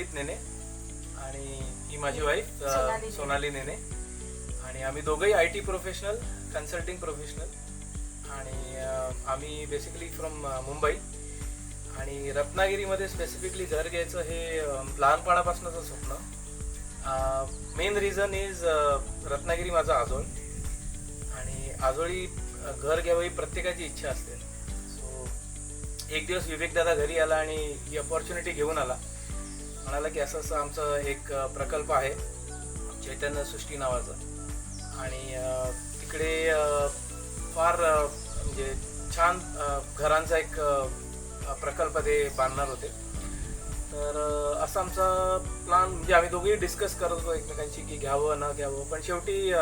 संदीप नेने आणि ही माझी वाईफ सोनाली नेने. सोनाली नेने. आणि आम्ही दोघंही I T professional consulting professional आणि आम्ही बेसिकली फ्रॉम मुंबई. आणि रत्नागिरीमध्ये स्पेसिफिकली घर घ्यायचं हे लहानपणापासूनचं स्वप्न. मेन रिझन इज रत्नागिरी माझा आजोळ. आणि आजोळी घर घ्यावं ही प्रत्येकाची इच्छा असते. सो एक दिवस विवेक दादा घरी आला आणि ही अपॉर्च्युनिटी घेऊन आला. म्हणाला की असं असं आमचं एक प्रकल्प आहे चैतन्य सृष्टी नावाचा. आणि तिकडे फार म्हणजे छान घरांचा एक प्रकल्प ते बांधणार होते. तर असा आमचा प्लान म्हणजे आम्ही दोघेही डिस्कस करत होतो एकमेकांशी की घ्यावं न घ्यावं. पण शेवटी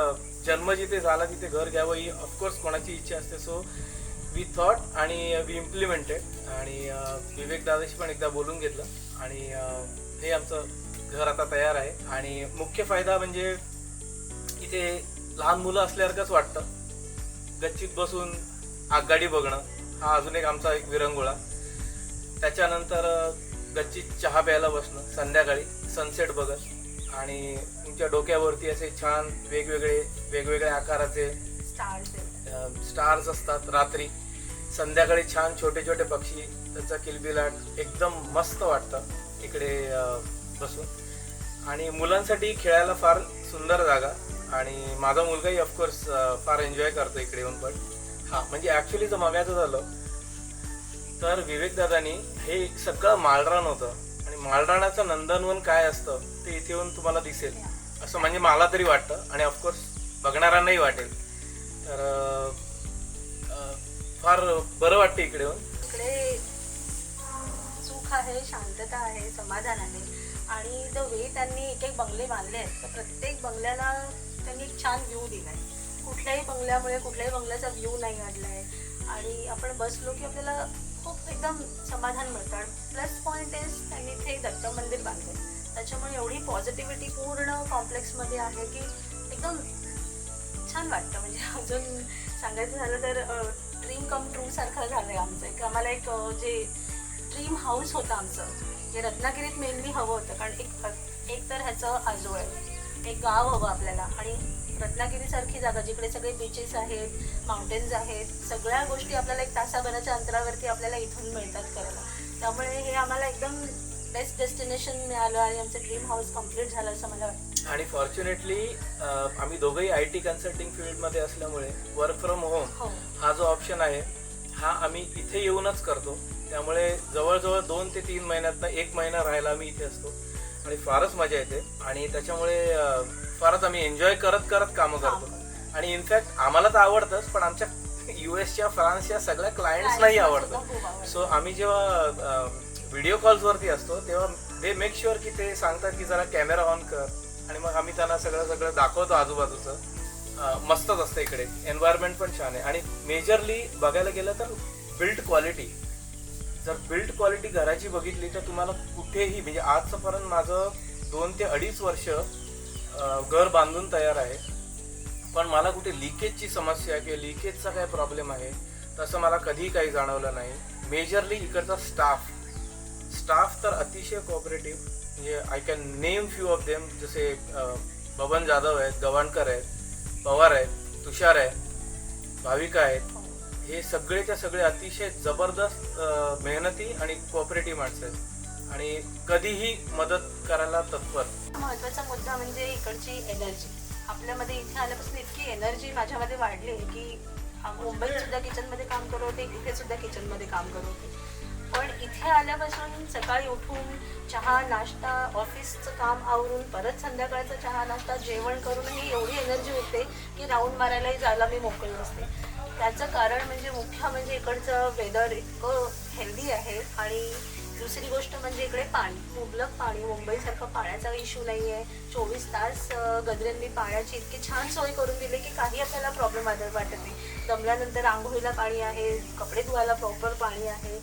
जन्म जिथे झाला तिथे घर घ्यावं ही ऑफकोर्स कोणाची इच्छा असते. सो वी थॉट आणि वी इम्प्लिमेंटेड आणि विवेक दादाशी पण एकदा बोलून घेतलं. आणि हे आमचं घर आता तयार आहे. आणि मुख्य फायदा म्हणजे इथे लहान मुलं असल्यासारखंच वाटतं. गच्चीत बसून आगगाडी बघणं हा अजून एक आमचा एक विरंगुळा. त्याच्यानंतर गच्चीत चहा प्यायला बसणं संध्याकाळी सनसेट बघत. आणि तुमच्या डोक्यावरती असे छान वेगवेगळे वेगवेगळ्या आकाराचे स्टार्स स्टार्स असतात रात्री. संध्याकाळी छान छोटे छोटे पक्षी त्याचा किलबिलाट एकदम मस्त वाटतं इकडे बसून. आणि मुलांसाठी खेळायला फार सुंदर जागा. आणि माझा मुलगाही ऑफकोर्स फार एन्जॉय करतो इकडे येऊन पण. हा म्हणजे ॲक्च्युली जर बघायचं झालं. तर विवेकदादानी हे सगळं माळरान होतं. आणि माळराणाचं नंदनवन काय असतं ते इथे येऊन तुम्हाला दिसेल. असं म्हणजे मला तरी वाटतं. आणि ऑफकोर्स बघणाऱ्यांनाही वाटेल. फार बरं वाटतं इकडे येऊन. इकडे सुख आहे शांतता आहे समाधान आहे. आणि द वे त्यांनी एक एक बंगले बांधले आहेत तर प्रत्येक बंगल्याला त्यांनी एक छान व्ह्यू दिलाय. कुठल्याही बंगल्यामुळे कुठल्याही बंगल्याचा व्ह्यू नाही काढलाय आणि आपण बसलो की आपल्याला खूप एकदम समाधान मिळतं. आणि प्लस पॉईंट इज त्यांनी इथे दत्त मंदिर बांधले त्याच्यामुळे एवढी पॉझिटिव्हिटी पूर्ण कॉम्प्लेक्समध्ये आहे की एकदम छान वाटतं. म्हणजे अजून सांगायचं झालं तर ड्रीम कम ट्रू सारखं झालं आहे आमचं. एक आम्हाला एक जे ड्रीम हाऊस होतं आमचं जे रत्नागिरीत मेनली हवं होतं. कारण एक एक तर ह्याचं आजोळ आहे. एक गाव हवं आपल्याला. आणि रत्नागिरीसारखी जागा जिकडे सगळे बीचेस आहेत माउंटेन्स आहेत सगळ्या गोष्टी आपल्याला एक तासाभराच्या अंतरावरती आपल्याला इथून मिळतात करायला. त्यामुळे हे आम्हाला एकदम बेस्ट डेस्टिनेशन मिळालं आणि आमचं ड्रीम हाऊस कंप्लीट झालं असं मला वाटतं. आणि फॉर्च्युनेटली आम्ही दोघंही आय टी कन्सल्टिंग फील्डमध्ये असल्यामुळे वर्क फ्रॉम होम हो. जो ऑप्शन आहे हा आम्ही इथे येऊनच करतो. त्यामुळे जवळजवळ दोन ते तीन महिन्यातनं एक महिना राहायला आम्ही इथे असतो. आणि फारच मजा येते. आणि त्याच्यामुळे फारच आम्ही एन्जॉय करत करत कामं करतो. आणि इनफॅक्ट आम्हाला तर आवडतंच पण आमच्या यू एसच्या फ्रान्सच्या सगळ्या क्लायंट्सनाही आवडतं. सो आम्ही जेव्हा व्हिडिओ कॉल्सवरती असतो तेव्हा दे मेक शुअर की ते सांगतात की जरा कॅमेरा ऑन कर. आणि मग आम्ही त्यांना सगळं सगळं दाखवतो आजूबाजूचं. मस्तच असतं इकडे. एन्व्हायरमेंट पण छान आहे. आणि मेजरली बघायला गेलं तर बिल्ड क्वालिटी जर बिल्ड क्वालिटी घराची बघितली तर तुम्हाला कुठेही म्हणजे आजपर्यंत माझं दोन ते अडीच वर्ष घर बांधून तयार आहे. पण मला कुठे लिकेजची समस्या किंवा लिकेजचा काय प्रॉब्लेम आहे तसं मला कधीही काही जाणवलं नाही. मेजरली इकडचा स्टाफ स्टाफ तर अतिशय कोऑपरेटिव्ह म्हणजे I can name few of them जसे बबन जाधव आहेत गवाणकर आहेत पवार आहेत तुषार आहे भाविका आहेत हे सगळेच्या सगळे अतिशय जबरदस्त मेहनती आणि कोऑपरेटिव्ह माणसं आहेत. आणि कधीही मदत करायला तत्पर. महत्त्वाचा मुद्दा म्हणजे इकडची एनर्जी आपल्यामध्ये इथे आल्यापासून इतकी एनर्जी माझ्यामध्ये वाढली की मुंबईत सुद्धा किचनमध्ये काम करत होते इथे सुद्धा किचनमध्ये काम करत होते. पण इथे आल्यापासून सकाळी उठून चहा नाश्ता ऑफिसचं काम आवरून परत संध्याकाळचा चहा नाश्ता जेवण करूनही एवढी एनर्जी होते की राऊंड मारायलाही जायला मी मोकळी असते त्याचं कारण म्हणजे मुख्य म्हणजे इकडचं वेदर इतकं हेल्दी आहे आणि दुसरी गोष्ट म्हणजे इकडे पाणी. मुबलक पाणी मुंबईसारखं पाण्याचा इश्यू नाही आहे चोवीस तास अं, गजऱ्यांनी पाण्याची इतकी छान सोय करून दिली की काही आपल्याला प्रॉब्लेम वाटत नाही. दमल्यानंतर आंघोळीला पाणी आहे कपडे धुवायला प्रॉपर पाणी आहे.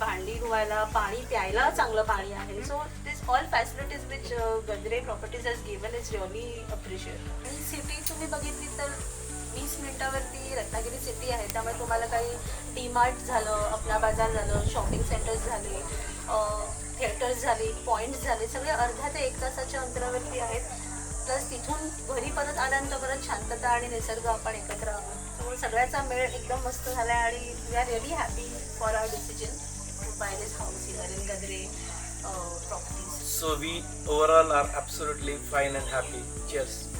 भांडी धुवायला पाणी प्यायला चांगलं पाणी आहे. So this all facilities which Gajre properties has given is really appreciate आणि सिटी तुम्ही बघितली तर वीस मिनिटावरती रत्नागिरी सिटी आहे. त्यामुळे तुम्हाला काही डीमार्ट झालं अपना बाजार झालं शॉपिंग सेंटर्स झाले थिएटर्स झाले पॉईंट्स झाले. सगळे अर्ध्या ते एक तासाच्या अंतरावरती आहेत. प्लस तिथून घरी परत आल्यानंतर परत शांतता आणि निसर्ग आपण एकत्र आहोत. सगळ्याचा मेळ एकदम मस्त झाला आहे आणि we are really happy for our decision properties. So we overall are absolutely fine and happy. Cheers.